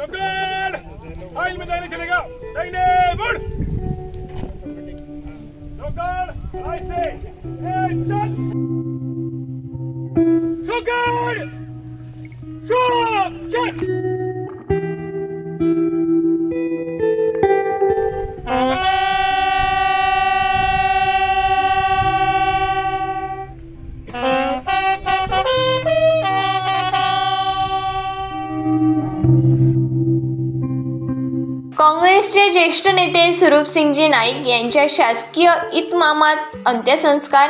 चौकड़ file में दाहिने चलेगा दाहिने मुड़ चौकड़ ऐसे ए, चल चौकड़ चुप चल ज्येष्ठ नेते स्वरूपसिंगजी नाईक यांच्या शासकीय इतमामात अंत्यसंस्कार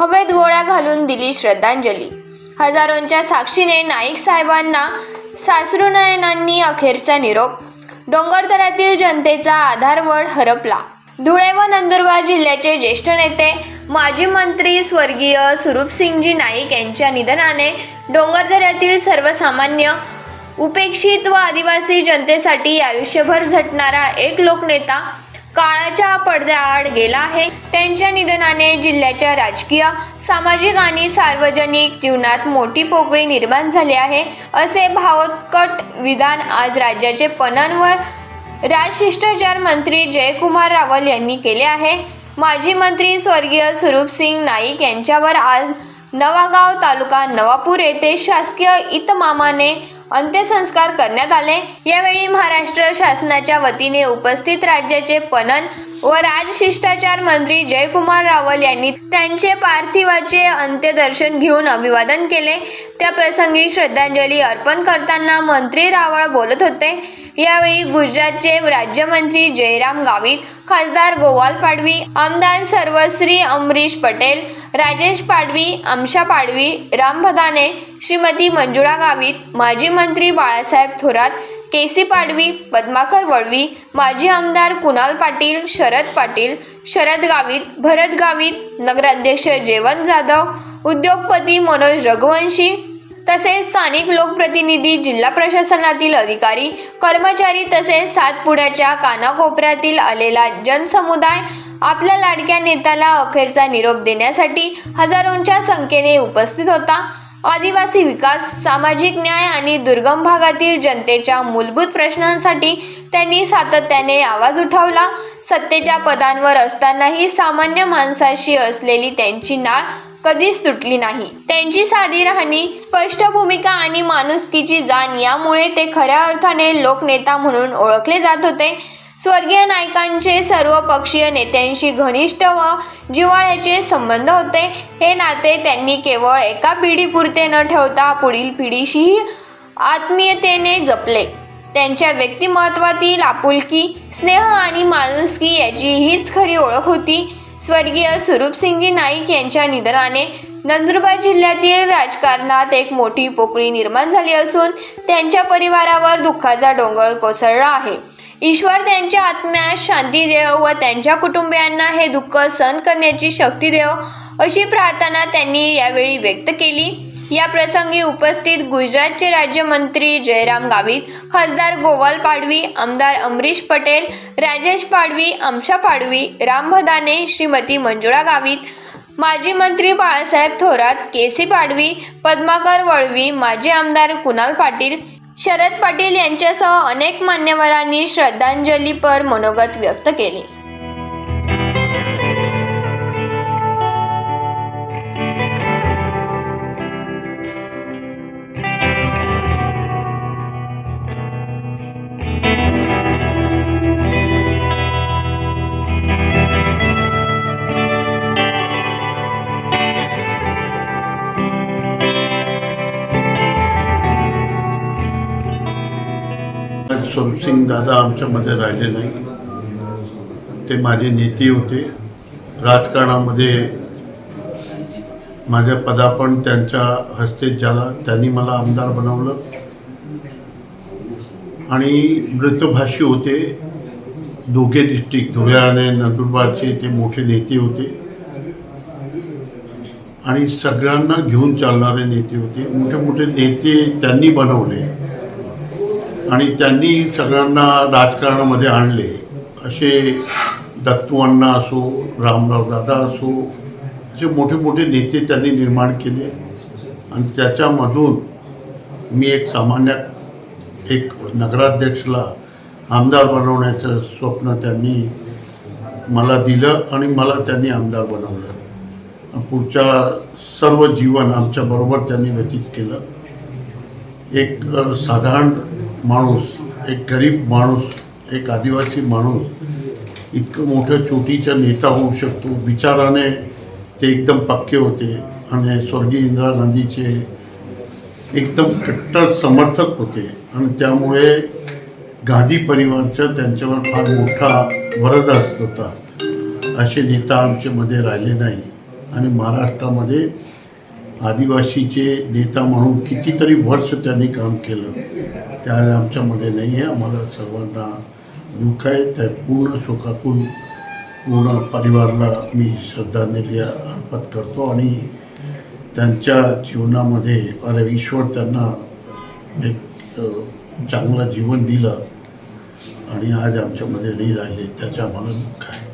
हवेत गोळ्या घालून दिली श्रद्धांजली. हजारोंच्या साक्षीने नाईक साहेबांना सासरुनयनांनी अखेरचा निरोप. डोंगरदऱ्यातील जनतेचा आधारवड हरपला. धुळे व नंदुरबार जिल्ह्याचे ज्येष्ठ नेते माजी मंत्री स्वर्गीय स्वरूपसिंगजी नाईक यांच्या निधनाने डोंगरदऱ्यातील सर्वसामान्य उपेक्षित व आदिवासी जनतेसाठी आयुष्यभर झटणारा एक लोकनेता काळाच्या पडद्याआड गेला आहे. त्यांच्या निधनाने जिल्ह्याच्या राजकीय सामाजिक आणि सार्वजनिक जीवनात मोठी पोकळी निर्माण झाली आहे. असे भावोत्कट विधान आज राज्याचे पणनवर राजशिष्टाचार मंत्री जयकुमार रावल यांनी केले आहे. माजी मंत्री स्वर्गीय स्वरूपसिंग नाईक यांच्यावर आज नवागाव तालुका नवापूर येथे शासकीय इतमामाने अंत्यसंस्कार करण्यात आले. यावेळी महाराष्ट्र शासनाच्या वतीने उपस्थित राज्याचे पणन व राजशिष्टाचार मंत्री जयकुमार रावल यांनी त्यांचे पार्थिवाचे अंत्यदर्शन घेऊन अभिवादन केले. त्या प्रसंगी श्रद्धांजली अर्पण करताना मंत्री रावळ बोलत होते. यावेळी गुजरातचे राज्यमंत्री जयराम गावित खासदार गोवाल पाडवी आमदार सर्वश्री अमरीश पटेल राजेश पाडवी आमशा पाडवी राम भदाने श्रीमती मंजुळा गावित माजी मंत्री बाळासाहेब थोरात केसी पाडवी पद्माकर वळवी माजी आमदार कुणाल पाटील शरद पाटील शरद गावित भरत गावित नगराध्यक्ष जेवण जाधव उद्योगपती मनोज रघुवंशी तसेच स्थानिक लोकप्रतिनिधी जिल्हा प्रशासनातील अधिकारी कर्मचारी तसेच सातपुड्याच्या कानाकोपऱ्यातील आलेला जनसमुदाय आपल्या लाडक्या नेत्याला अखेरचा निरोप देण्यासाठी हजारोंच्या संख्येने उपस्थित होता. आदिवासी विकास सामाजिक न्याय आणि दुर्गम भागातील जनतेच्या मूलभूत प्रश्नांसाठी त्यांनी सातत्याने आवाज उठवला. सत्तेच्या पदांवर असतानाही सामान्य माणसाशी असलेली त्यांची नाळ कधीच तुटली नाही. त्यांची साधी राहणी स्पष्ट भूमिका आणि माणुसकीची जाण यामुळे ते खऱ्या अर्थाने लोकनेता म्हणून ओळखले जात होते. स्वर्गीय नायकांचे सर्व पक्षीय नेत्यांशी घनिष्ठ व जिव्हाळ्याचे संबंध होते. हे नाते त्यांनी केवळ एका पिढीपुरते न ठेवता पुढील पिढीशीही आत्मीयतेने जपले. त्यांच्या व्यक्तिमत्वातील आपुलकी स्नेह आणि माणुसकी याची हीच खरी ओळख होती. स्वर्गीय स्वरूपसिंगजी नाईक यांच्या निधनाने नंदुरबार जिल्ह्यातील राजकारणात एक मोठी पोकळी निर्माण झाली असून त्यांच्या परिवारावर दुःखाचा डोंगर कोसळला आहे. ईश्वर त्यांच्या आत्म्यास शांती देव व त्यांच्या कुटुंबियांना हे दुःख सहन करण्याची शक्ती देव अशी प्रार्थना त्यांनी यावेळी व्यक्त केली. या प्रसंगी उपस्थित गुजरातचे राज्यमंत्री जयराम गावित खासदार गोवाल पाडवी आमदार अमरीश पटेल राजेश पाडवी आमशा पाडवी राम भदाने श्रीमती मंजुळा गावित माजी मंत्री बाळासाहेब थोरात केसी पाडवी पद्माकर वळवी माजी आमदार कुणाल पाटील शरद पाटील यांच्यासह अनेक मान्यवरांनी श्रद्धांजलीपर मनोगत व्यक्त केले. स्वरूपसिंग दादा आमच्यामध्ये राहिले नाही. ते माझे नेते होते. राजकारणामध्ये माझ्या पदार्पण त्यांच्या हस्तेत झाला त्यांनी मला आमदार बनवलं. आणि मृतभाषी होते. दोघे डिस्ट्रिक्ट धुळे नंदुरबारचे ते मोठे नेते होते. आणि सगळ्यांना घेऊन चालणारे नेते होते. मोठे मोठे नेते त्यांनी बनवले. आणि त्यांनी सगळ्यांना राजकारणामध्ये आणले. असे दत्तूअण्णा असो रामराव दादा असो असे मोठे मोठे नेते त्यांनी निर्माण केले. आणि त्याच्यामधून मी एक सामान्य एक नगराध्यक्षला आमदार बनवण्याचं स्वप्न त्यांनी मला दिलं आणि मला त्यांनी आमदार बनवलं. पुढच्या सर्व जीवन आमच्याबरोबर त्यांनी व्यतीत केलं. एक साधारण माणूस एक गरीब माणूस एक आदिवासी माणूस इतकं मोठं चोटीचा नेता होऊ शकतो. विचाराने ते एकदम पक्के होते आणि स्वर्गीय इंदिरा गांधीचे एकदम कट्टर समर्थक होते. आणि त्यामुळे गांधी परिवारचा त्यांच्यावर फार मोठा वरदास्त होता. असे नेता आमच्यामध्ये राहिले नाही. आणि महाराष्ट्रामध्ये आदिवासीचे नेता म्हणून कितीतरी वर्ष त्यांनी काम केलं. त्या आमच्यामध्ये नाही आहे. आम्हाला सर्वांना दुःख आहे. त्या पूर्ण शोकातून पूर्ण परिवाराला मी श्रद्धांजली अर्पण करतो आणि त्यांच्या जीवनामध्ये अरे ईश्वर त्यांना एक चांगलं जीवन दिलं आणि आज आमच्यामध्ये नाही राहिले. त्याच्या आम्हाला दुःख आहे.